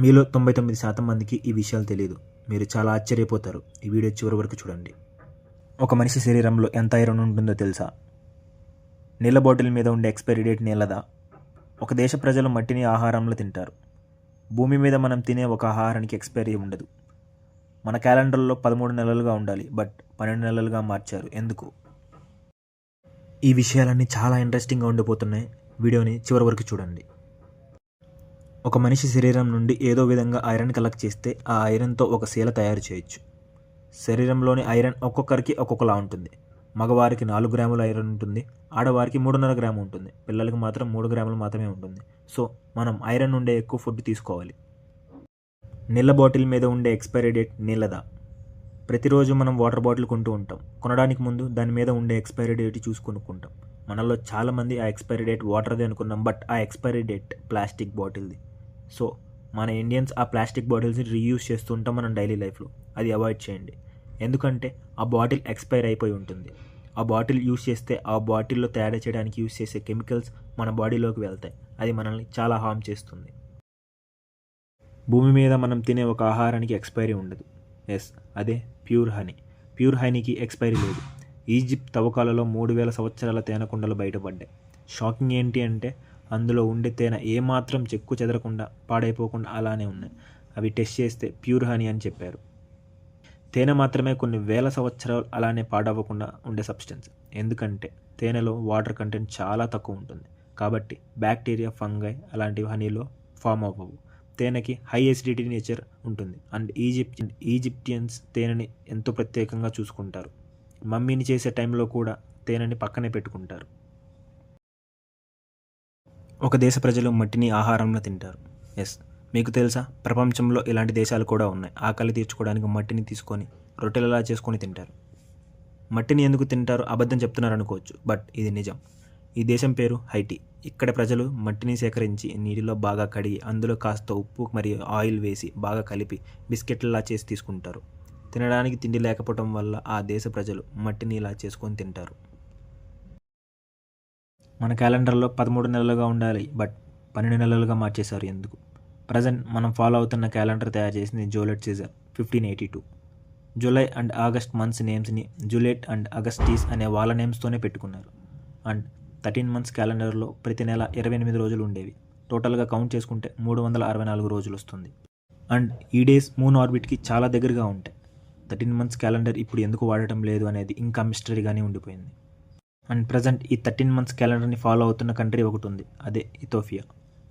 మీలో తొంభై తొమ్మిది శాతం మందికి ఈ విషయాలు తెలియదు మీరు చాలా ఆశ్చర్యపోతారు. ఈ వీడియో చివరి వరకు చూడండి. ఒక మనిషి శరీరంలో ఎంత ఐరన్ ఉంటుందో తెలుసా? నీళ్ళ బాటిల్ మీద ఉండే ఎక్స్పైరీ డేట్ నీళ్ళదా? ఒక దేశ ప్రజలు మట్టిని ఆహారంలో తింటారు. భూమి మీద మనం తినే ఒక ఆహారానికి ఎక్స్పైరీ ఉండదు. మన క్యాలెండర్లో పదమూడు నెలలుగా ఉండాలి బట్ పన్నెండు నెలలుగా మార్చారు. ఎందుకు? ఈ విషయాలన్నీ చాలా ఇంట్రెస్టింగ్గా ఉండిపోతున్నాయి. వీడియోని చివరి వరకు చూడండి. ఒక మనిషి శరీరం నుండి ఏదో విధంగా ఐరన్ కలెక్ట్ చేస్తే ఆ ఐరన్తో ఒక శీల తయారు చేయొచ్చు. శరీరంలోని ఐరన్ ఒక్కొక్కరికి ఒక్కొక్కలా ఉంటుంది. మగవారికి నాలుగు గ్రాముల ఐరన్ ఉంటుంది. ఆడవారికి మూడున్నర గ్రాము ఉంటుంది. పిల్లలకి మాత్రం మూడు గ్రాములు మాత్రమే ఉంటుంది. సో మనం ఐరన్ ఉండే ఎక్కువ ఫుడ్ తీసుకోవాలి. నీళ్ళ బాటిల్ మీద ఉండే ఎక్స్పైరీ డేట్ నీళ్ళదా? ప్రతిరోజు మనం వాటర్ బాటిల్ కొంటూ ఉంటాం. కొనడానికి ముందు దాని మీద ఉండే ఎక్స్పైరీ డేట్ చూసి కొనుక్కుంటాం. మనలో చాలామంది ఆ ఎక్స్పైరీ డేట్ వాటర్ది అనుకున్నాం బట్ ఆ ఎక్స్పైరీ డేట్ ప్లాస్టిక్ బాటిల్ది. సో మన ఇండియన్స్ ఆ ప్లాస్టిక్ బాటిల్స్ని రీయూజ్ చేస్తుంటాం మనం డైలీ లైఫ్లో అది అవాయిడ్ చేయండి. ఎందుకంటే ఆ బాటిల్ ఎక్స్పైర్ అయిపోయి ఉంటుంది. ఆ బాటిల్ యూస్ చేస్తే ఆ బాటిల్లో తయారు చేయడానికి యూస్ చేసే కెమికల్స్ మన బాడీలోకి వెళ్తాయి. అది మనల్ని చాలా హామ్ చేస్తుంది. భూమి మీద మనం తినే ఒక ఆహారానికి ఎక్స్పైరీ ఉండదు. ఎస్ అదే ప్యూర్ హనీ ప్యూర్ హనీకి ఎక్స్పైరీ లేదు. ఈజిప్ట్ తవ్వకాలలో మూడు వేల సంవత్సరాల తేనకుండలు బయటపడ్డాయి. షాకింగ్ ఏంటి అంటే అందులో ఉండే తేనె ఏమాత్రం చెక్కు చెదరకుండా పాడైపోకుండా అలానే ఉన్నాయి. అవి టెస్ట్ చేస్తే ప్యూర్ హనీ అని చెప్పారు. తేనె మాత్రమే కొన్ని వేల సంవత్సరాలు అలానే పాడవ్వకుండా ఉండే సబ్స్టెన్స్. ఎందుకంటే తేనెలో వాటర్ కంటెంట్ చాలా తక్కువ ఉంటుంది. కాబట్టి బ్యాక్టీరియా ఫంగై అలాంటివి హనీలో ఫామ్ అవ్వవు. తేనెకి హై ఎసిడిటీ నేచర్ ఉంటుంది. అండ్ ఈజిప్ట్ ఈజిప్టియన్స్ తేనెని ఎంతో ప్రత్యేకంగా చూసుకుంటారు. మమ్మీని చేసే టైంలో కూడా తేనెని పక్కనే పెట్టుకుంటారు. ఒక దేశ ప్రజలు మట్టిని ఆహారంలో తింటారు. ఎస్ మీకు తెలుసా? ప్రపంచంలో ఇలాంటి దేశాలు కూడా ఉన్నాయి. ఆకలి తీర్చుకోవడానికి మట్టిని తీసుకొని రొట్టెలలా చేసుకొని తింటారు. మట్టిని ఎందుకు తింటారు? అబద్ధం చెప్తున్నారు అనుకోవచ్చు బట్ ఇది నిజం. ఈ దేశం పేరు హైటీ. ఇక్కడ ప్రజలు మట్టిని సేకరించి నీటిలో బాగా కడిగి అందులో కాస్త ఉప్పు మరియు ఆయిల్ వేసి బాగా కలిపి బిస్కెట్లలా చేసి తీసుకుంటారు. తినడానికి తిండి లేకపోవడం వల్ల ఆ దేశ ప్రజలు మట్టిని ఇలా చేసుకొని తింటారు. మన క్యాలెండర్లో పదమూడు నెలలుగా ఉండాలి బట్ పన్నెండు నెలలుగా మార్చేశారు ఎందుకు? ప్రజెంట్ మనం ఫాలో అవుతున్న క్యాలెండర్ తయారు చేసింది Julius Caesar fifteen eighty two. July and August months నేమ్స్ని Julius and Augustus అనే వాళ్ళ నేమ్స్తోనే పెట్టుకున్నారు. అండ్ థర్టీన్ మంత్స్ క్యాలెండర్లో ప్రతి నెల ఇరవై ఎనిమిది రోజులు ఉండేవి. టోటల్గా కౌంట్ చేసుకుంటే మూడు వందల అరవై నాలుగు రోజులు వస్తుంది. అండ్ ఈ డేస్ మూన్ ఆర్బిట్కి చాలా దగ్గరగా ఉంటాయి. థర్టీన్ మంత్స్ క్యాలెండర్ ఇప్పుడు ఎందుకు వాడటం లేదు అనేది ఇంకా మిస్టరీగానే ఉండిపోయింది. అండ్ ప్రజెంట్ ఈ థర్టీన్ మంత్స్ క్యాలెండర్ని ఫాలో అవుతున్న కంట్రీ ఒకటి ఉంది అదే ఇథోపియా.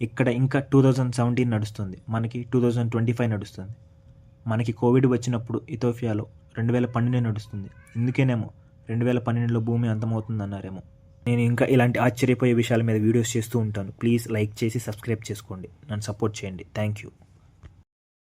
ఇక్కడ ఇంకా టూ థౌజండ్ సెవెంటీన్ నడుస్తుంది. మనకి టూ థౌజండ్ ట్వంటీ ఫైవ్ నడుస్తుంది. మనకి కోవిడ్ వచ్చినప్పుడు ఇథోపియాలో రెండు వేల పన్నెండు నడుస్తుంది. ఇందుకేనేమో రెండు వేల పన్నెండులో భూమి అంతమవుతుంది అన్నారేమో నేను ఇంకా ఇలాంటి ఆశ్చర్యపోయే విషయాల మీద వీడియోస్ చేస్తూ ఉంటాను. ప్లీజ్ లైక్ చేసి సబ్స్క్రైబ్ చేసుకోండి. నన్ను సపోర్ట్ చేయండి. Thank you.